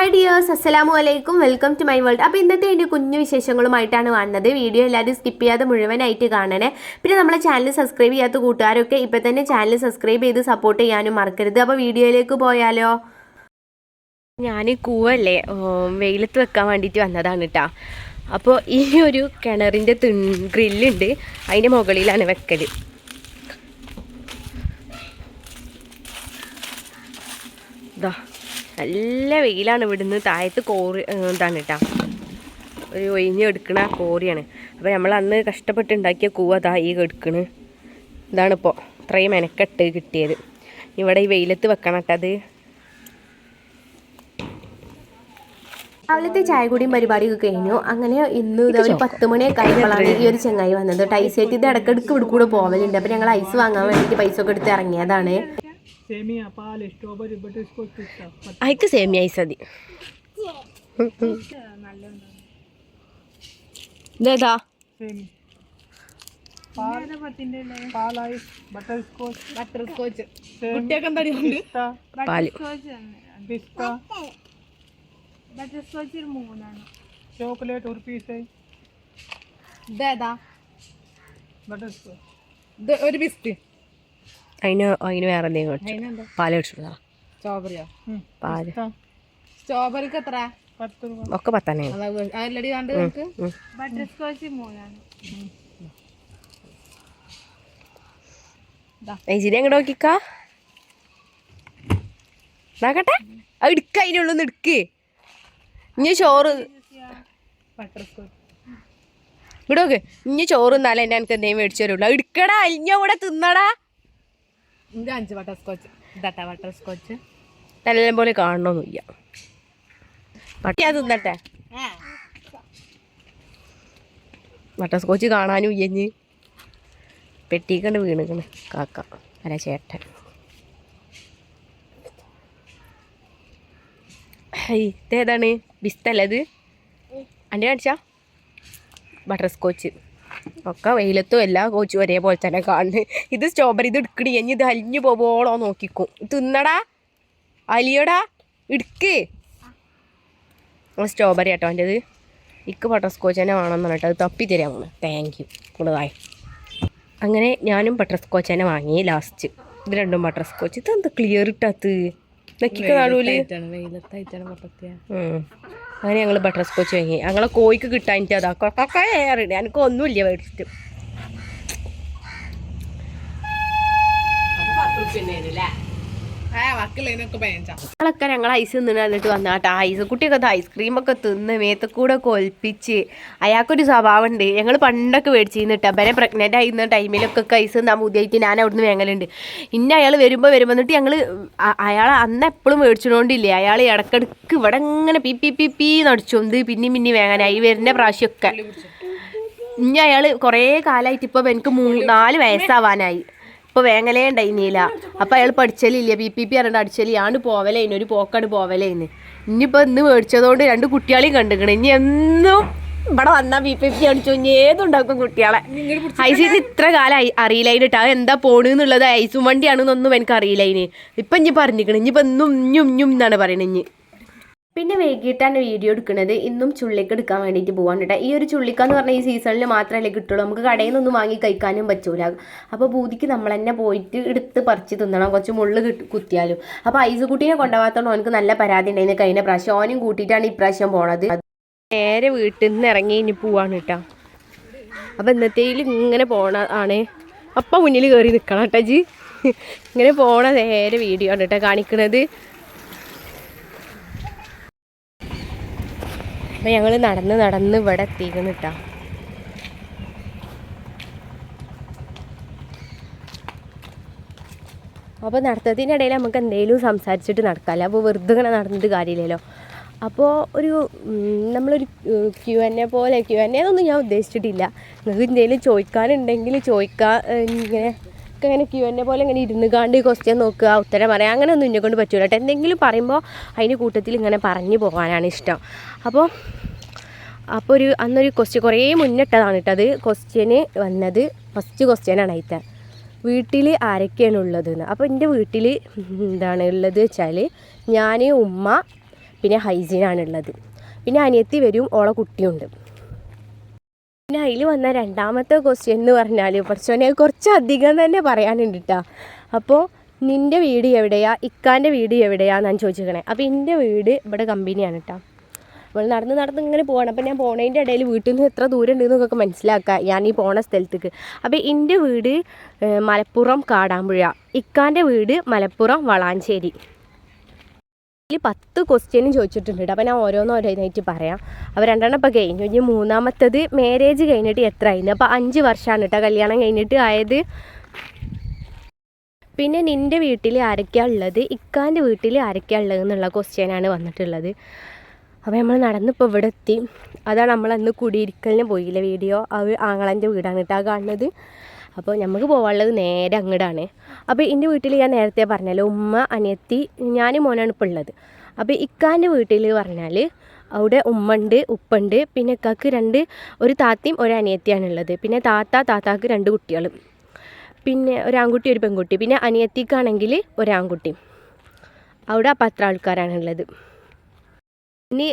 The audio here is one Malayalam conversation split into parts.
ഹായ് ഡിയേഴ്സ് അസ്സലാമു അലൈക്കും വെൽക്കം ടു മൈ വേൾഡ് അപ്പോൾ ഇന്നത്തെ എന്റെ കുഞ്ഞു വിശേഷങ്ങളുമായിട്ടാണ് വന്നത് വീഡിയോ എല്ലാവരും സ്കിപ്പ് ചെയ്യാതെ മുഴുവനായിട്ട് കാണണേ. പിന്നെ നമ്മളെ ചാനൽ സബ്സ്ക്രൈബ് ചെയ്യാത്ത കൂട്ടുകാരൊക്കെ ഇപ്പം തന്നെ ചാനൽ സബ്സ്ക്രൈബ് ചെയ്ത് സപ്പോർട്ട് ചെയ്യാനും മറക്കരുത്. അപ്പോൾ വീഡിയോയിലേക്ക് പോയാലോ? ഞാൻ കൂവല്ലേ? വെയിലത്ത് വെക്കാൻ വേണ്ടിയിട്ട് വന്നതാണ് കേട്ടോ അപ്പോൾ ഈ ഒരു കിണറിന്റെ തിൺ ഗ്രില്ലുണ്ട്. അതിന്റെ മുകളിലാണ് വെക്കൽ ഇതാ നല്ല വെയിലാണ് ഇവിടുന്ന് താഴത്ത് കോറി എന്താണ് ഇതാണ് കേട്ടോ ഒരു ഒഴിഞ്ഞെടുക്കണ കോറിയാണ്. അപ്പോൾ നമ്മൾ അന്ന് കഷ്ടപ്പെട്ട് ഉണ്ടാക്കിയ കൂവ അതാ ഈ എടുക്കണ്. ഇതാണിപ്പോൾ ഇത്രയും മെനക്കെട്ട് കിട്ടിയത്. ഇവിടെ ഈ വെയിലത്ത് വെക്കണം കേട്ടത് രാവിലത്തെ ചായ കൂടിയും പരിപാടിയൊക്കെ കഴിഞ്ഞു. അങ്ങനെ ഇന്ന് ഇതാ ഒരു പത്ത് മണിയൊക്കെ ആയപ്പോഴാണ് ഈ ഒരു ചെങ്ങായി വന്നത്. ടൈസായിട്ട് ഇത് ഇടക്കിടക്ക് ഇവിടെ കൂടെ പോവലുണ്ട്. അപ്പം ഞങ്ങൾ ഐസ് വാങ്ങാൻ വേണ്ടിയിട്ട് പൈസ ഒക്കെ എടുത്ത് ഇറങ്ങിയതാണ്. സേമിയ പാൽ സ്ട്രോബെറി ബട്ടർ സ്കോച്ച് പിസ്ത അയക്ക് സേമിയ ഐസ് മതി ഇതേതാ? ചോക്ലേറ്റ് ഒരു പീസ്. ഇതേതാ? Butter scotch. ഒരു ബിസ്ക്കറ്റ് അതിന് അതിന് വേറെ എന്തെങ്കിലും കൊടുത്തു പാൽ കൊടുത്തു സ്ട്രോബെറിയോ? പാൽ. സ്ട്രോബെറിക്ക് എത്ര? ഒക്കെ പത്തന്നെ. ആൽറെഡി കണ്ട് ബട്ടർ എടുക്ക അതിനുള്ളിൽ നിന്ന് എടുക്ക് ഇനി ചോറ് ഇവിടെ നോക്ക്. ഇനി ചോറ് എന്നാലും എന്നെ എനിക്ക് എന്തെങ്കിലും മേടിച്ചു തരുള്ളൂ. എടുക്കടാ ഇനി അവിടെ തിന്നടാ. ഇത് അഞ്ച് ബട്ടർ സ്കോച്ച് ഇതാട്ടെ ബട്ടർ സ്കോച്ച് നല്ല പോലെ കാണണമെന്നില്ല പട്ടി അത് തിന്നട്ടെ? ബട്ടർ സ്കോച്ച് കാണാനും ഇയ്യഞ്ഞ് പെട്ടിക്കണ്ട് വീണിക്കണ്. കാക്ക അല്ല ചേട്ടൻ. ഇതേതാണ്? ബിസ്തല്ലത് അന്റെ കാണിച്ചാ? ബട്ടർ സ്കോച്ച് ഒക്കെ വെയിലത്തും എല്ലാ കോച്ചും ഒരേപോലെ തന്നെ കാണുന്നത് ഇത് സ്ട്രോബെറി ഇത് എടുക്കണി ഇനി ഇത് അലിഞ്ഞു പോവോളോ നോക്കിക്കും. തിന്നടാ. അലിയടാ. ഇടുക്ക് സ്ട്രോബെറി കേട്ടോ എന്റെ ഇക്ക് ബട്ടർ സ്കോച്ച് തന്നെ വേണമെന്ന് പറഞ്ഞിട്ട് അത് തപ്പി തരാമാണ് താങ്ക് യു കൂടുതലായി അങ്ങനെ ഞാനും ബട്ടർ സ്കോച്ച് തന്നെ വാങ്ങി ലാസ്റ്റ് ഇത് രണ്ടും ബട്ടർ സ്കോച്ച് ഇത് എന്താ ക്ലിയർ ഇട്ടത് അങ്ങനെ ഞങ്ങൾ ബട്ടർ സ്കോച്ച് വാങ്ങി. ഞങ്ങളെ കോഴിക്ക് കിട്ടാനിട്ട് അതാ കൊക്കൊക്കെ ഏറിണ്ട് എനിക്ക് ഒന്നുമില്ല മേടിച്ചിട്ട് പിന്നെ ഞങ്ങളൊക്കെ ഞങ്ങൾ ഐസ് തിന്നിട്ട് എന്നിട്ട് വന്നാട്ടോ. ഐസ് കുട്ടിയൊക്കെ ഐസ്ക്രീം ഒക്കെ തിന്ന് മേത്ത് കൂടെ ഒക്കെ ഒൽപ്പിച്ച് അയാൾക്കൊരു സ്വഭാവം ഉണ്ട് ഞങ്ങൾ പണ്ടൊക്കെ മേടിച്ചിരുന്നിട്ട്. അപ്പനെ പ്രഗ്നന്റ് ആയിരുന്ന ടൈമിലൊക്കെ ഐസ് തിന്നാൻ മുതിയായിട്ട് ഞാൻ അവിടുന്ന് വേങ്ങലുണ്ട്. ഇന്ന അയാൾ വരുമ്പോൾ വരുമ്പോൾ എന്നിട്ട് ഞങ്ങൾ അയാൾ അന്ന് എപ്പോഴും മേടിച്ചിട്ടുകൊണ്ടില്ലേ അയാൾ ഇടക്കിടക്ക് ഇവിടെ ഇങ്ങനെ പി പി പി പി നടിച്ചോണ്ട് പിന്നെയും പിന്നെയും വേങ്ങാനായി വരുന്ന പ്രാവശ്യമൊക്കെ ഇനി അയാൾ കുറേ കാലമായിട്ട് ഇപ്പോൾ എനിക്ക് മൂന്ന് നാല് വയസ്സാവാനായി. ഇപ്പോൾ വേങ്ങലേ ഉണ്ടായിരുന്നില്ല അപ്പോൾ അയാൾ പഠിച്ചലില്ല. ബി പി പി പറഞ്ഞിട്ട് അടിച്ചൽ. ആണ്ട് പോവലേന്. ഒരു പോക്കാണ് പോവലേന്ന് ഇനിയിപ്പോൾ ഇന്ന് മേടിച്ചതുകൊണ്ട് രണ്ട് കുട്ടികളെയും കണ്ടുക്കണ്. ഇനി എന്നും ഇവിടെ വന്നാ ബി പി പി അടിച്ചു ഏതുണ്ടാക്കും കുട്ടികളെ? ഐസിന് ഇത്ര കാലം അയി- അറിയില്ല അതിന് അത് എന്താ പോണെന്നുള്ളത്? ഐസും വണ്ടിയാണെന്നൊന്നും എനിക്ക് അറിയില്ല ഇനി ഇപ്പം ഇനി പറഞ്ഞിരിക്കണം ഇനിയിപ്പോൾ ഇന്നും ഇഞ്ഞും ഇഞ്ഞും എന്നാണ് പറയണത് ഇനി പിന്നെ വൈകിട്ടാണ് വീഡിയോ എടുക്കുന്നത്. ഇന്നും ചുള്ളിക്ക് എടുക്കാൻ വേണ്ടിയിട്ട് പോകാൻ കേട്ടോ ഈ ഒരു ചുള്ളിക്ക എന്ന് പറഞ്ഞാൽ ഈ സീസണിൽ മാത്രമല്ലേ കിട്ടുള്ളൂ. നമുക്ക് കടയിൽ നിന്നൊന്നും വാങ്ങി കഴിക്കാനും പറ്റൂല. അപ്പോൾ ബൂതിക്ക് നമ്മൾ തന്നെ പോയിട്ട് എടുത്ത് പറിച്ച് തിന്നണം. കുറച്ച് മുള്ള് കുത്തിയാലും. അപ്പോൾ ഐസ് കുട്ടീനെ കൊണ്ടുപോകാത്തതുകൊണ്ട് ഓനക്ക് നല്ല പരാതി ഉണ്ടായിരുന്നു കഴിഞ്ഞ പ്രാവശ്യം. ഓനും കൂട്ടിയിട്ടാണ് ഇപ്രാവശ്യം പോണത്. നേരെ വീട്ടിൽ നിന്ന് ഇറങ്ങി ഇനി പോവാണ് കേട്ടോ അപ്പോൾ ഇന്നത്തേയിൽ ഇങ്ങനെ പോണ ആണ്. അപ്പം മുന്നിൽ കയറി നിൽക്കണം കേട്ടോ ജി. ഇങ്ങനെ പോണ നേരെ വീഡിയോ ആണ് കേട്ടോ കാണിക്കണത്. അപ്പം ഞങ്ങൾ നടന്ന് നടന്ന് ഇവിടെ എത്തിക്കുന്നു കേട്ടോ അപ്പോൾ നടത്തത്തിനിടയിൽ നമുക്ക് എന്തെങ്കിലും സംസാരിച്ചിട്ട് നടക്കാമല്ലോ അപ്പോൾ വെറുതെ ഇങ്ങനെ നടന്നിട്ട് കാര്യമില്ലല്ലോ. അപ്പോൾ ഒരു നമ്മളൊരു ക്യു എൻ എ പോലെ ക്യു എൻ എന്നൊന്നും ഞാൻ ഉദ്ദേശിച്ചിട്ടില്ല. നിങ്ങൾക്ക് എന്തെങ്കിലും ചോദിക്കാനുണ്ടെങ്കിൽ ചോദിക്കാൻ ഇങ്ങനെ ഒക്കെ ഇങ്ങനെ ക്യൂ എന്നെ പോലെ ഇങ്ങനെ ഇരുന്ന് കാണ്ട് ക്വസ്റ്റ്യൻ നോക്കുക ഉത്തരം പറയാം അങ്ങനെ ഒന്നും എന്നെ കൊണ്ട് പറ്റൂല കേട്ടോ എന്തെങ്കിലും പറയുമ്പോൾ അതിന് കൂട്ടത്തിൽ ഇങ്ങനെ പറഞ്ഞു പോകാനാണ് ഇഷ്ടം. അപ്പോൾ അപ്പോൾ ഒരു അന്നൊരു ക്വസ്റ്റ്യൻ കുറേ മുന്നിട്ടതാണ് കേട്ടത് ക്വസ്റ്റ്യന് വന്നത് ഫസ്റ്റ് ക്വസ്റ്റ്യനാണ് അതിത്തെ വീട്ടിൽ ആരൊക്കെയാണ് ഉള്ളതെന്ന്. അപ്പോൾ എന്റെ വീട്ടിൽ എന്താണ് ഉള്ളത് വെച്ചാൽ ഞാൻ ഉമ്മ പിന്നെ ഹൈജീനാണുള്ളത് പിന്നെ അനിയത്തി വരും ഓളെ കുട്ടിയുണ്ട്. പിന്നെ അതിൽ വന്ന രണ്ടാമത്തെ ക്വസ്റ്റ്യൻ എന്ന് പറഞ്ഞാൽ കുറച്ചോനെ കുറച്ചധികം തന്നെ പറയാനുണ്ട് കേട്ടോ അപ്പോൾ നിന്റെ വീട് എവിടെയാ? ഇക്കാന്റെ വീട് എവിടെയാ ഞാൻ ചോദിച്ചിരിക്കണേ അപ്പോൾ എന്റെ വീട് ഇവിടെ കമ്പനിയാണ് കേട്ടോ അപ്പോൾ നടന്ന് നടന്ന് ഇങ്ങനെ പോകണം അപ്പോൾ ഞാൻ പോണതിന്റെ ഇടയിൽ വീട്ടിൽ നിന്ന് എത്ര ദൂരം ഉണ്ട് എന്നൊക്കെ മനസ്സിലാക്കുക ഞാൻ ഈ പോണ സ്ഥലത്തേക്ക്. അപ്പോൾ എന്റെ വീട് മലപ്പുറം കാടാമ്പുഴ. ഇക്കാന്റെ വീട് മലപ്പുറം വളാഞ്ചേരി. ഇതിൽ പത്ത് ക്വസ്റ്റ്യനും ചോദിച്ചിട്ടുണ്ട് കേട്ടോ അപ്പോൾ ഞാൻ ഓരോന്നും ഓരോന്നായിട്ട് പറയാം. അപ്പോൾ രണ്ടെണ്ണം ഇപ്പോൾ കഴിഞ്ഞു. ഇനി മൂന്നാമത്തത് മാരേജ് കഴിഞ്ഞിട്ട് എത്ര ആയിരുന്നു അപ്പോൾ അഞ്ച് വർഷമാണ് കേട്ടോ കല്യാണം കഴിഞ്ഞിട്ട് ആയത്. പിന്നെ നിന്റെ വീട്ടിൽ ആരൊക്കെയാ ഉള്ളത്? ഇക്കാന്റെ വീട്ടിൽ ആരൊക്കെയാ ഉള്ളത് എന്നുള്ള ക്വസ്റ്റ്യനാണ് വന്നിട്ടുള്ളത്. അപ്പോൾ നമ്മൾ നടന്നിപ്പോൾ ഇവിടെ എത്തി. അതാണ് നമ്മൾ അന്ന് കുടിയിരിക്കലിന് പോയില്ല വീഡിയോ. അവർ ആങ്ങളന്റെ വീടാണ് കേട്ടോ കാണുന്നത്. അപ്പോൾ നമുക്ക് പോകാനുള്ളത് നേരെ അങ്ങോട്ടാണ് അപ്പോൾ എന്റെ വീട്ടിൽ ഞാൻ നേരത്തെ പറഞ്ഞല്ലോ ഉമ്മ അനിയത്തി ഞാനും മോനാണ് ഇപ്പോൾ ഉള്ളത്. അപ്പോൾ ഇക്കാന്റെ വീട്ടിൽ പറഞ്ഞാൽ അവിടെ ഉമ്മ ഉണ്ട് ഉപ്പുണ്ട് പിന്നെ ഇക്കാക്ക് രണ്ട് ഒരു താത്തയും ഒരു അനിയത്തിയാണ് ഉള്ളത്. പിന്നെ താത്ത താത്താക്ക് രണ്ട് കുട്ടികളും. പിന്നെ ഒരാൺകുട്ടി ഒരു പെൺകുട്ടി. പിന്നെ അനിയത്തിക്കാണെങ്കിൽ ഒരാൺകുട്ടി അവിടെ അപ്പം അത്ര ആൾക്കാരാണുള്ളത് ഇനി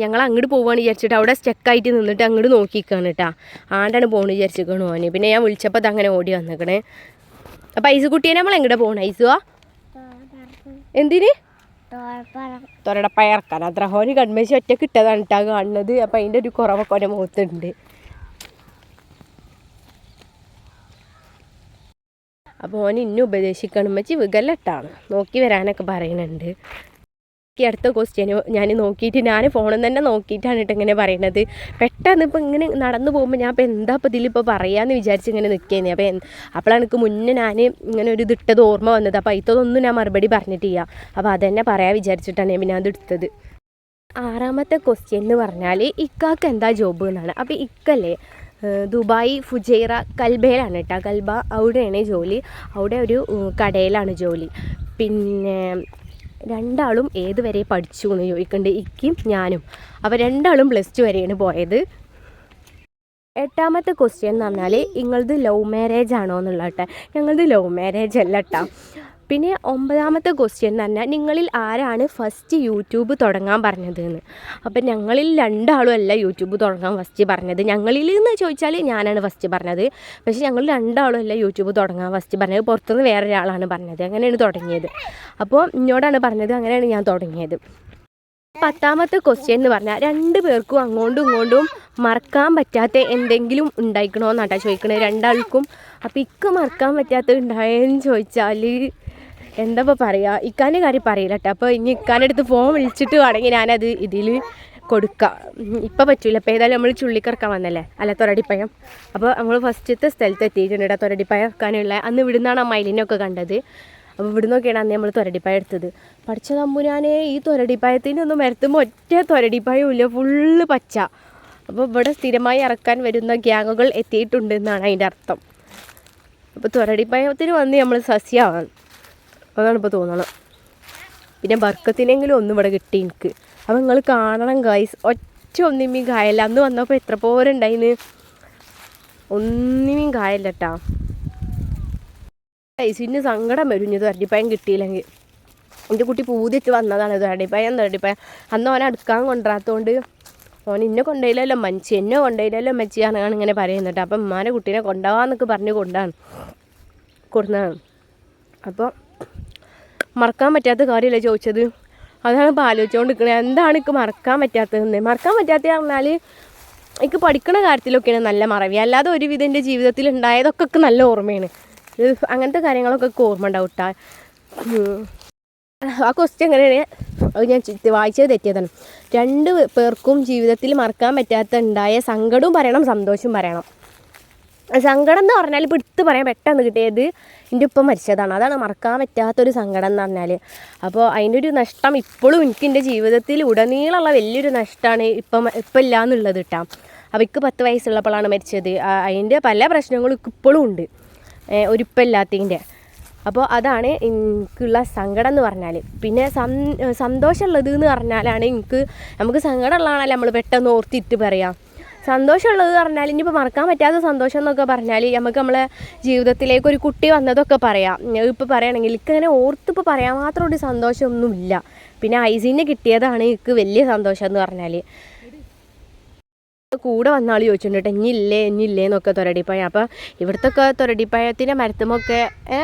ഞങ്ങൾ അങ്ങോട്ട് പോവുകയാണ് വിചാരിച്ചിട്ട് അവിടെ സ്റ്റക്കായിട്ട് നിന്നിട്ട് അങ്ങോട്ട് നോക്കിക്കാണ് കേട്ടോ ആണ്ടാണ് പോകണം വിചാരിച്ചിരിക്കണു ഓന്. പിന്നെ ഞാൻ വിളിച്ചപ്പോൾ അത് അങ്ങനെ ഓടി വന്നേക്കണേ. അപ്പം ഐസുകുട്ടിയെ നമ്മൾ എങ്ങോട്ട് പോകണം ഐസുവാ എന്തിന്? തൊരടപ്പയർക്കാൻ. അത്ര ഹോന് കൺമേശി ഒറ്റ കിട്ടതാണ് കേട്ടോ കാണുന്നത്. അപ്പം അതിന്റെ ഒരു കുറവൊക്കെ ഓന്റെ മുഖത്തുണ്ട്. അപ്പോൾ ഓൻ ഇന്നും ഉപദേശിക്കണം. വെച്ച് വികലട്ടാണ്. നോക്കി വരാനൊക്കെ പറയുന്നുണ്ട് ഈ അടുത്ത ക്വസ്റ്റ്യന് ഞാൻ നോക്കിയിട്ട് ഞാൻ ഫോണിൽ തന്നെ നോക്കിയിട്ടാണ് കേട്ടോ ഇങ്ങനെ പറയണത്. പെട്ടെന്ന് ഇപ്പോൾ ഇങ്ങനെ നടന്നു പോകുമ്പോൾ ഞാൻ ഇപ്പോൾ എന്താ ഇപ്പോൾ ഇതിലിപ്പോൾ പറയാമെന്ന് വിചാരിച്ച് ഇങ്ങനെ നിൽക്കുന്നത് അപ്പോൾ അപ്പോഴാണ് എനിക്ക് മുന്നേ ഞാൻ ഇങ്ങനെ ഒരു ഇതിട്ടത് ഓർമ്മ വന്നത്. അപ്പോൾ അതിത്തതൊന്നും ഞാൻ മറുപടി പറഞ്ഞിട്ടില്ല. അപ്പോൾ അതന്നെ പറയാൻ വിചാരിച്ചിട്ടാണ് ഞാൻ പിന്നെ അത് ആറാമത്തെ ക്വസ്റ്റ്യൻ എന്ന് പറഞ്ഞാൽ ഇക്കാക്ക് എന്താ ജോബ് എന്നാണ്. അപ്പോൾ ഇക്കല്ലേ ദുബായ് ഫുജൈറ കൽബയിലാണ് കേട്ടോ കൽബ അവിടെയാണ് ജോലി. അവിടെ ഒരു കടയിലാണ് ജോലി. പിന്നെ രണ്ടാളും ഏത് വരെ പഠിച്ചു എന്ന് ചോദിക്കുന്നുണ്ട് ഇക്കും ഞാനും. അപ്പോൾ രണ്ടാളും പ്ലസ് ടു വരെയാണ് പോയത്. എട്ടാമത്തെ ക്വസ്റ്റ്യൻ എന്ന് പറഞ്ഞാൽ നിങ്ങളത് ലവ് മാരേജ് ആണോ എന്നുള്ള ഞങ്ങളത് ലവ് മാരേജ് അല്ല കേട്ടോ പിന്നെ ഒമ്പതാമത്തെ ക്വസ്റ്റ്യൻ പറഞ്ഞാൽ നിങ്ങളിൽ ആരാണ് ഫസ്റ്റ് യൂട്യൂബ് തുടങ്ങാൻ പറഞ്ഞത് എന്ന്? അപ്പം ഞങ്ങളിൽ രണ്ടാളും അല്ല യൂട്യൂബ് തുടങ്ങാൻ ഫസ്റ്റ് പറഞ്ഞത്. ഞങ്ങളിൽ എന്ന് ചോദിച്ചാൽ ഞാനാണ് ഫസ്റ്റ് പറഞ്ഞത്. പക്ഷേ ഞങ്ങൾ രണ്ടാളും അല്ല യൂട്യൂബ് തുടങ്ങാൻ ഫസ്റ്റ് പറഞ്ഞത്. പുറത്തുനിന്ന് വേറെ ഒരാളാണ് പറഞ്ഞത്. അങ്ങനെയാണ് തുടങ്ങിയത്. അപ്പോൾ എന്നോടാണ് പറഞ്ഞത്. അങ്ങനെയാണ് ഞാൻ തുടങ്ങിയത്. പത്താമത്തെ ക്വസ്റ്റ്യൻ എന്ന് പറഞ്ഞാൽ രണ്ട് പേർക്കും അങ്ങോട്ടും ഇങ്ങോട്ടും മറക്കാൻ പറ്റാത്ത എന്തെങ്കിലും ഉണ്ടായിക്കണോ എന്നാട്ടാ ചോദിക്കണേ. രണ്ടാൾക്കും അപ്പം ഇക്ക് മറക്കാൻ പറ്റാത്ത ഉണ്ടായെന്ന് ചോദിച്ചാൽ എന്താ ഇപ്പോൾ പറയുക ഇക്കാന്റെ കാര്യം പറയില്ല കേട്ടോ അപ്പോൾ ഇനി ഇക്കാന്റെ അടുത്ത് ഫോൺ വിളിച്ചിട്ട് വേണമെങ്കിൽ ഞാനത് ഇതിൽ കൊടുക്കാം. ഇപ്പം പറ്റൂല. അപ്പോൾ ഏതായാലും നമ്മൾ ചുള്ളിക്കറക്കാൻ വന്നല്ലേ? അല്ല തൊരടിപ്പയം. അപ്പോൾ നമ്മൾ ഫസ്റ്റത്തെ സ്ഥലത്ത് എത്തിയിട്ടുണ്ട് കേട്ടോ തൊരടിപ്പയം വെക്കാനുള്ള. അന്ന് ഇവിടുന്നാണ് ആ മയിലിനൊക്കെ കണ്ടത്. അപ്പോൾ ഇവിടെ നോക്കിയാണ് അന്ന് നമ്മൾ തൊരടിപ്പായ എടുത്തത്. പഠിച്ച തമ്പുരാനെ ഈ തൊരടിപ്പായത്തിനൊന്നും വരത്തുമ്പോൾ ഒറ്റ തൊരടിപ്പായും ഇല്ല. ഫുള്ള് പച്ച. അപ്പോൾ ഇവിടെ സ്ഥിരമായി ഇറക്കാൻ വരുന്ന ഗ്യാങ്ങുകൾ എത്തിയിട്ടുണ്ട് എന്നാണ് അതിന്റെ അർത്ഥം. അപ്പോൾ തൊരടിപ്പായത്തിന് വന്ന് നമ്മൾ സസ്യമാണ് അതാണ് ഇപ്പോൾ തോന്നണം പിന്നെ ബർക്കത്തിനെങ്കിലും ഒന്നും ഇവിടെ കിട്ടി എനിക്ക്. അപ്പോൾ നിങ്ങൾ കാണണം ഗൈസ് ഒറ്റ ഒന്നിമീ കായല്ല. അന്ന് വന്നപ്പോൾ എത്ര പോരുണ്ടായിന്ന് ഒന്നിമീൻ കായല്ല ഗൈസ് ഐസിന് സങ്കടം വരും. ഇനി അരടിപ്പായം കിട്ടിയില്ലെങ്കിൽ. എന്റെ കുട്ടി പൂതിട്ട് വന്നതാണ് തൊരടിപ്പായം തൊരടിപ്പായം അന്ന് അവനെ അടുക്കാൻ കൊണ്ടുവരാത്തതുകൊണ്ട് ഓൻ ഇന്നെ കൊണ്ടുപോയില്ലല്ലോ മഞ്ചി എന്നെ കൊണ്ടുപോയില്ലല്ലോ മച്ചിയാണ് ഇങ്ങനെ പറയുന്നുണ്ട് അപ്പം ഉമ്മാനെ കുട്ടീനെ കൊണ്ടുപോകാന്നൊക്കെ പറഞ്ഞ് കൊണ്ടാണ് കൊടുന്നതാണ്. അപ്പോൾ മറക്കാൻ പറ്റാത്ത കാര്യമല്ലേ ചോദിച്ചത്? അതാണ് ഇപ്പോൾ ആലോചിച്ചുകൊണ്ട് നിൽക്കുന്നത് എന്താണ് എനിക്ക് മറക്കാൻ പറ്റാത്തതെന്ന്? മറക്കാൻ പറ്റാത്ത പറഞ്ഞാൽ എനിക്ക് പഠിക്കുന്ന കാര്യത്തിലൊക്കെയാണ് നല്ല മറവി. അല്ലാതെ ഒരുവിധം എന്റെ ജീവിതത്തിൽ ഉണ്ടായതൊക്കെ നല്ല ഓർമ്മയാണ്. അങ്ങനത്തെ കാര്യങ്ങളൊക്കെ ഓർമ്മ ഉണ്ടാവും കേട്ടോ ആ ക്വസ്റ്റ്യൻ എങ്ങനെയാണ്? അത് ഞാൻ വായിച്ചത് തെറ്റിയതാണ്. രണ്ട് പേർക്കും ജീവിതത്തിൽ മറക്കാൻ പറ്റാത്ത ഉണ്ടായ സങ്കടവും പറയണം സന്തോഷവും പറയണം. സങ്കടം എന്ന് പറഞ്ഞാൽ ഇപ്പോൾ എടുത്ത് പറയാൻ പെട്ടെന്ന് കിട്ടിയത് എന്റെ ഉപ്പ മരിച്ചതാണ്. അതാണ് മറക്കാൻ പറ്റാത്തൊരു സങ്കടം എന്ന് പറഞ്ഞാൽ. അപ്പോൾ അതിന്റെ ഒരു നഷ്ടം ഇപ്പോഴും എനിക്ക് എന്റെ ജീവിതത്തിൽ ഉടനീളമുള്ള വലിയൊരു നഷ്ടമാണ് ഇപ്പം ഇപ്പം ഇല്ല എന്നുള്ളത് കേട്ടോ. അപ്പോൾ ഇക്ക് പത്ത് വയസ്സുള്ളപ്പോഴാണ് മരിച്ചത്. അതിന്റെ പല പ്രശ്നങ്ങളും ഇപ്പോഴും ഉണ്ട്. ഏ, ഒരു ഇപ്പം ഇല്ലാത്തതിന്റെ. അപ്പോൾ അതാണ് എനിക്കുള്ള സങ്കടം എന്ന് പറഞ്ഞാൽ. പിന്നെ സന്തോഷമുള്ളത് എന്ന് പറഞ്ഞാലാണ് എനിക്ക് നമുക്ക് സങ്കടമുള്ളതാണല്ലോ നമ്മൾ പെട്ടെന്ന് ഓർത്തിട്ട് പറയാം. സന്തോഷമുള്ളത് പറഞ്ഞാൽ ഇനിയിപ്പോൾ മറക്കാൻ പറ്റാത്ത സന്തോഷം എന്നൊക്കെ പറഞ്ഞാൽ നമുക്ക് നമ്മളെ ജീവിതത്തിലേക്ക് ഒരു കുട്ടി വന്നതൊക്കെ പറയാം. ഇപ്പോൾ പറയുകയാണെങ്കിൽ എനിക്ക് അങ്ങനെ ഓർത്തിപ്പോൾ പറയാൻ മാത്രം ഒരു സന്തോഷമൊന്നുമില്ല. പിന്നെ ഐസിനെ കിട്ടിയതാണ് എനിക്ക് വലിയ സന്തോഷം എന്ന് പറഞ്ഞാൽ. കൂടെ വന്ന ആൾ ചോദിച്ചിട്ടുണ്ട് ഇനി ഇല്ലേ എന്നൊക്കെ തൊരടിപ്പായ. അപ്പോൾ ഇവിടുത്തെ ഒക്കെ തൊരടിപ്പായത്തിന്റെ മരത്തുമൊക്കെ ഏ?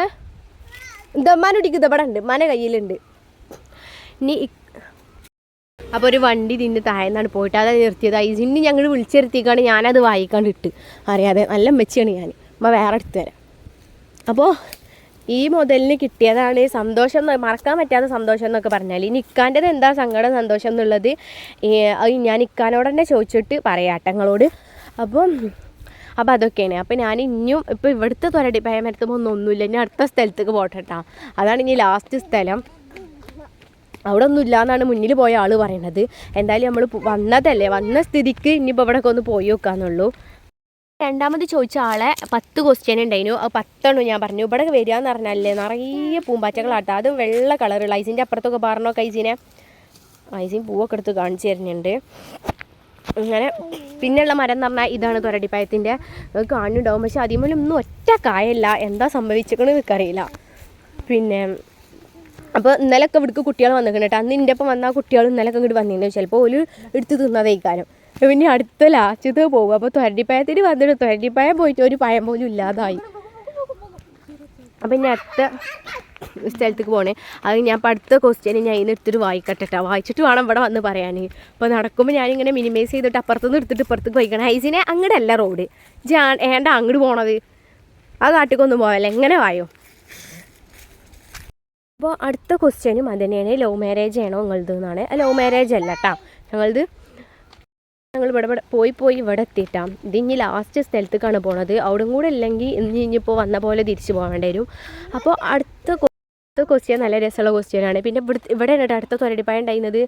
ദമ്മാനൊടിക്ക് ഇതവിടെ ഉണ്ട് മന കയ്യിലുണ്ട്. ഇനി അപ്പോൾ ഒരു വണ്ടി തിന്ന് താഴെന്നാണ് പോയിട്ട് അത് നിർത്തിയത്. ഐസിന് ഞങ്ങൾ വിളിച്ചിരുത്തിക്കാണ് ഞാനത് വായിക്കാണ്ട് ഇട്ട് അറിയാതെ നല്ല മെച്ചിയാണ് ഞാൻ അമ്മ വേറെ എടുത്തു തരാം. അപ്പോൾ ഈ മുതലിന് കിട്ടിയതാണ് സന്തോഷം മറക്കാൻ പറ്റാത്ത സന്തോഷം എന്നൊക്കെ പറഞ്ഞാൽ ഇനി ഇക്കാന്റെത് എന്താ സങ്കടം സന്തോഷം എന്നുള്ളത് ഞാൻ ഇക്കാനോട് തന്നെ ചോദിച്ചിട്ട് പറയാട്ടങ്ങളോട് അപ്പം അപ്പോൾ അതൊക്കെയാണ്. അപ്പോൾ ഞാൻ ഇനിയും ഇപ്പോൾ ഇവിടുത്തെ തൊരടി പയമരത്തുമ്പോൾ ഒന്നും ഒന്നുമില്ല ഇനി അടുത്ത സ്ഥലത്തേക്ക് പോട്ടെ കേട്ടോ അതാണ് ഇനി ലാസ്റ്റ് സ്ഥലം. അവിടെ ഒന്നും ഇല്ലാന്നാണ് മുന്നിൽ പോയ ആൾ പറയണത്. എന്തായാലും നമ്മൾ വന്നതല്ലേ? വന്ന സ്ഥിതിക്ക് ഇനിയിപ്പോൾ ഇവിടെ ഒന്ന് പോയി നോക്കാന്നുള്ളൂ. രണ്ടാമത് ചോദിച്ച ആളെ പത്ത് ക്വസ്റ്റ്യൻ ഉണ്ടായിരുന്നു അത് പത്തെണ്ണം ഞാൻ പറഞ്ഞു. ഇവിടെ വരിക എന്ന് പറഞ്ഞാലേ നിറയെ പൂമ്പാറ്റകളാട്ടോ അതും വെള്ള കളറുള്ള ഐസിന്റെ അപ്പുറത്തൊക്കെ പറഞ്ഞോ ഐസിനെ. ഐസിൻ പൂവൊക്കെ എടുത്ത് കാണിച്ചു തരുന്നുണ്ട്. അങ്ങനെ പിന്നെയുള്ള മരം എന്ന് പറഞ്ഞാൽ ഇതാണ് തൊരടിപ്പായത്തിന്റെ. കാണുന്നുണ്ടാവും പക്ഷെ അതിമേലും ഒന്നും ഒറ്റ കായല്ല. എന്താ സംഭവിച്ചിരിക്കണെന്ന് എനിക്കറിയില്ല. പിന്നെ അപ്പോൾ ഇന്നലെയൊക്കെ ഇവിടേക്ക് കുട്ടികൾ വന്നിട്ടുണ്ട് കേട്ടോ അന്ന് എന്റെ ഒപ്പം വന്ന കുട്ടികൾ ഇന്നലെയൊക്കെ ഇങ്ങോട്ട് വന്നിരുന്നു. ചിലപ്പോൾ ഒരു എടുത്ത് തിന്നതേക്കാനും പിന്നെ അടുത്ത ലാസ്റ്റത്ത് പോകും. അപ്പോൾ തൊരടിപ്പായത്തിന് വന്നിട്ട് തൊരടിപ്പായം പോയിട്ട് ഒരു പയം പോലും ഇല്ലാതായി. അപ്പം ഇനി അടുത്ത സ്ഥലത്തേക്ക് പോണേ. അത് ഞാൻ അടുത്ത ക്വസ്റ്റ്യൻ ഞാൻ ഇന്ന് എടുത്തിട്ട് വായിക്കട്ടെ കേട്ടോ വായിച്ചിട്ട് വേണം ഇവിടെ വന്ന് പറയാൻ അപ്പോൾ നടക്കുമ്പോൾ ഞാനിങ്ങനെ മിനിമൈസ് ചെയ്തിട്ട് അപ്പുറത്തുനിന്ന് എടുത്തിട്ട് ഇപ്പുറത്തേക്ക് വായിക്കണം ഐസിനെ അങ്ങടല്ല റോഡ് ജാ ഏണ്ട അങ്ങോട്ട് പോണത്? ആ കാട്ടിക്കൊന്നും പോയല്ല എങ്ങനെ വായോ? അപ്പോൾ അടുത്ത ക്വസ്റ്റ്യനും അത് തന്നെയാണ്. ലവ് മാരേജ് ആണോ നിങ്ങളത് എന്നാണ്. ലവ് മാരേജ് അല്ല കേട്ടോ ഞങ്ങളത് ഞങ്ങൾ ഇവിടെ ഇവിടെ പോയി പോയി ഇവിടെ എത്തിയിട്ടാ. ഇത് ഇനി ലാസ്റ്റ് സ്ഥലത്തേക്കാണ് പോണത്. അവിടെ കൂടെ ഇല്ലെങ്കിൽ ഇനി ഇനിയിപ്പോൾ വന്ന പോലെ തിരിച്ചു പോകേണ്ടി വരും. അപ്പോൾ അടുത്ത അടുത്ത ക്വസ്റ്റ്യൻ നല്ല രസമുള്ള ക്വസ്റ്റ്യനാണ് പിന്നെ ഇവിടെ ഇവിടെ ഉണ്ട് അടുത്ത തൊരടിപ്പായ ഉണ്ടായിരുന്നത്.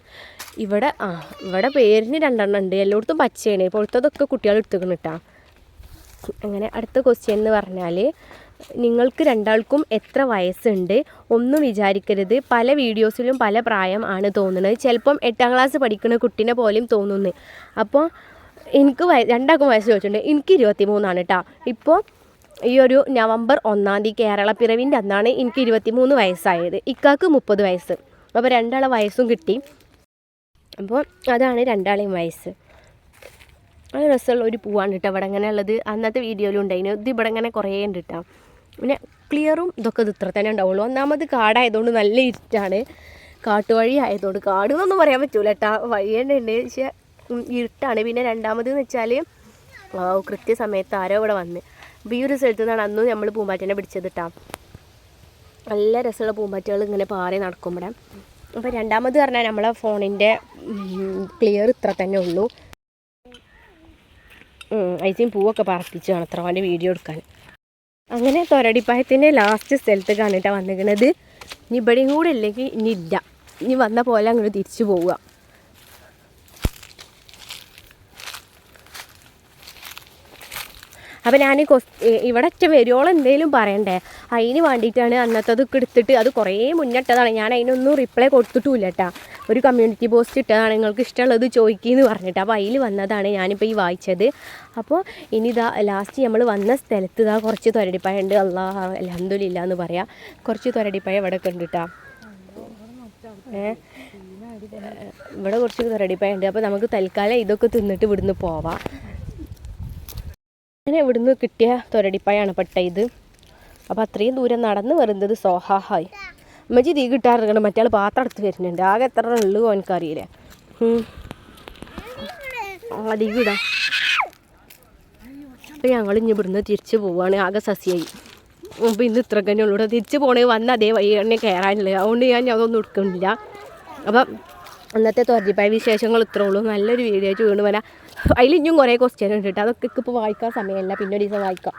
ഇവിടെ ആ ഇവിടെ പേരിന് രണ്ടെണ്ണം ഉണ്ട്. എല്ലായിടത്തും പച്ചയാണ്. ഇപ്പോഴത്തതൊക്കെ കുട്ടികൾ എടുത്തുക്കണം അങ്ങനെ അടുത്ത ക്വസ്റ്റ്യൻ എന്ന് പറഞ്ഞാൽ നിങ്ങൾക്ക് രണ്ടാൾക്കും എത്ര വയസ്സുണ്ട് ഒന്നും വിചാരിക്കരുത്. പല വീഡിയോസിലും പല പ്രായം ആണ് തോന്നുന്നത്. ചിലപ്പം എട്ടാം ക്ലാസ് പഠിക്കുന്ന കുട്ടീനെ പോലെയും തോന്നുന്നു. അപ്പോൾ എനിക്ക് വയ രണ്ടാൾക്കും വയസ്സ് ചോദിച്ചിട്ടുണ്ട്. എനിക്ക് ഇരുപത്തി മൂന്നാണ് കേട്ടോ ഇപ്പോൾ ഈ ഒരു നവംബർ ഒന്നാം തീയതി കേരള പിറവിന്റെ അന്നാണ് എനിക്ക് ഇരുപത്തി മൂന്ന് വയസ്സായത്. ഇക്കാക്ക് മുപ്പത് വയസ്സ്. അപ്പോൾ രണ്ടാളെ വയസ്സും കിട്ടി. അപ്പോൾ അതാണ് രണ്ടാളെയും വയസ്സ്. അത് രസമുള്ള ഒരു പൂവാണ് കേട്ടോ ഇവിടെ അങ്ങനെ ഉള്ളത് അന്നത്തെ വീഡിയോയിലുണ്ടായിരുന്നു ഇത് ഇവിടെ ഇങ്ങനെ കുറേ ഉണ്ട് കേട്ടോ പിന്നെ ക്ലിയറും ഇതൊക്കെ ഇത് ഇത്ര തന്നെ ഉണ്ടാവുള്ളൂ. ഒന്നാമത് കാടായതുകൊണ്ട് നല്ല ഇരുട്ടാണ്. കാട്ടുവഴി ആയതുകൊണ്ട് കാട് എന്നൊന്നും പറയാൻ പറ്റൂല കേട്ടാ. വഴി തന്നെ ഉണ്ട് പക്ഷേ ഇരുട്ടാണ്. പിന്നെ രണ്ടാമത് എന്ന് വെച്ചാൽ കൃത്യസമയത്ത് ആരോ ഇവിടെ വന്ന്. അപ്പോൾ ഈ ഒരു സ്ഥലത്ത് നിന്നാണ് അന്നും നമ്മൾ പൂമ്പാറ്റനെ പിടിച്ചത് നല്ല രസമുള്ള പൂമ്പാറ്റകൾ ഇങ്ങനെ പാറി നടക്കുമ്പോഴേ അപ്പോൾ രണ്ടാമത് പറഞ്ഞാൽ നമ്മളെ ഫോണിന്റെ ക്ലിയർ ഇത്ര തന്നെ ഉള്ളൂ. ഐസിയും പൂവൊക്കെ പറപ്പിച്ചു വേണം. അത്ര വീഡിയോ എടുക്കാൻ. അങ്ങനെ തൊരടിപ്പായത്തിന്റെ ലാസ്റ്റ് സ്ഥലത്ത് കാണിട്ടാണ് വന്നിരിക്കുന്നത് ഇനി ഇവിടെയും കൂടെ ഇല്ലെങ്കിൽ ഇനി ഇല്ല. ഇനി വന്ന പോലെ അങ്ങോട്ട് തിരിച്ചു പോവുക. അപ്പോൾ ഞാൻ ഇവിടെ ഒറ്റ വരുവോളം എന്തെങ്കിലും പറയണ്ടേ? അതിന് വേണ്ടിയിട്ടാണ് അന്നത്തതൊക്കെ എടുത്തിട്ട് അത് കുറേ മുന്നിട്ടതാണ്. ഞാൻ അതിനൊന്നും റിപ്ലൈ കൊടുത്തിട്ടുമില്ല കേട്ടോ ഒരു കമ്മ്യൂണിറ്റി പോസ്റ്റ് ഇട്ടതാണ് നിങ്ങൾക്ക് ഇഷ്ടമുള്ളത് ചോദിക്കുകയെന്ന് പറഞ്ഞിട്ട്. അപ്പോൾ അതിൽ വന്നതാണ് ഞാനിപ്പോൾ ഈ വായിച്ചത്. അപ്പോൾ ഇനി ഇതാ ലാസ്റ്റ് നമ്മൾ വന്ന സ്ഥലത്ത് ഇതാ കുറച്ച് തൊരടിപ്പായ ഉണ്ട് അല്ലാ അലഹദില്ല എന്ന് പറയാം. കുറച്ച് തൊരടിപ്പായ ഇവിടെ കേട്ടോ ഇവിടെ കുറച്ച് തൊരടിപ്പായ ഉണ്ട്. അപ്പോൾ നമുക്ക് തൽക്കാലം ഇതൊക്കെ തിന്നിട്ട് ഇവിടുന്ന് പോവാം. അങ്ങനെ ഇവിടുന്ന് കിട്ടിയ തൊരടിപ്പായാണ് പെട്ട ഇത്. അത്രയും ദൂരം നടന്ന് വരുന്നത് സോഹാഹായി. അമ്മച്ചി തീ കിട്ടാറുണ്ട് മറ്റേ പാത്രം എടുത്ത് വരുന്നുണ്ട്. ആകെ എത്ര ഉള്ളു എനിക്കറിയില്ല അധികം ഇടാം അപ്പോൾ ഞങ്ങൾ ഇനി ഇവിടുന്ന് തിരിച്ചു പോവുകയാണ് ആകെ സസ്യായി. അപ്പോൾ ഇന്ന് ഇത്ര തന്നെ ഉള്ളൂ. തിരിച്ച് പോണേ വന്ന അതേ വഴി തന്നെ കയറാനുള്ളത് അതുകൊണ്ട് ഞാൻ അതൊന്നും എടുക്കുന്നില്ല അപ്പം അന്നത്തെ തൊരജിപ്പായ വിശേഷങ്ങൾ ഇത്രേ ഉള്ളൂ നല്ലൊരു വീഡിയോ ആയിട്ട് വീണ്ടും വരാം. അതിൽ ഇനിയും കുറേ ക്വസ്റ്റ്യൻ ഉണ്ട് കേട്ടോ അതൊക്കെ ഇപ്പോൾ വായിക്കാൻ സമയമില്ല. പിന്നെ ഒരു ദിവസം വായിക്കാം.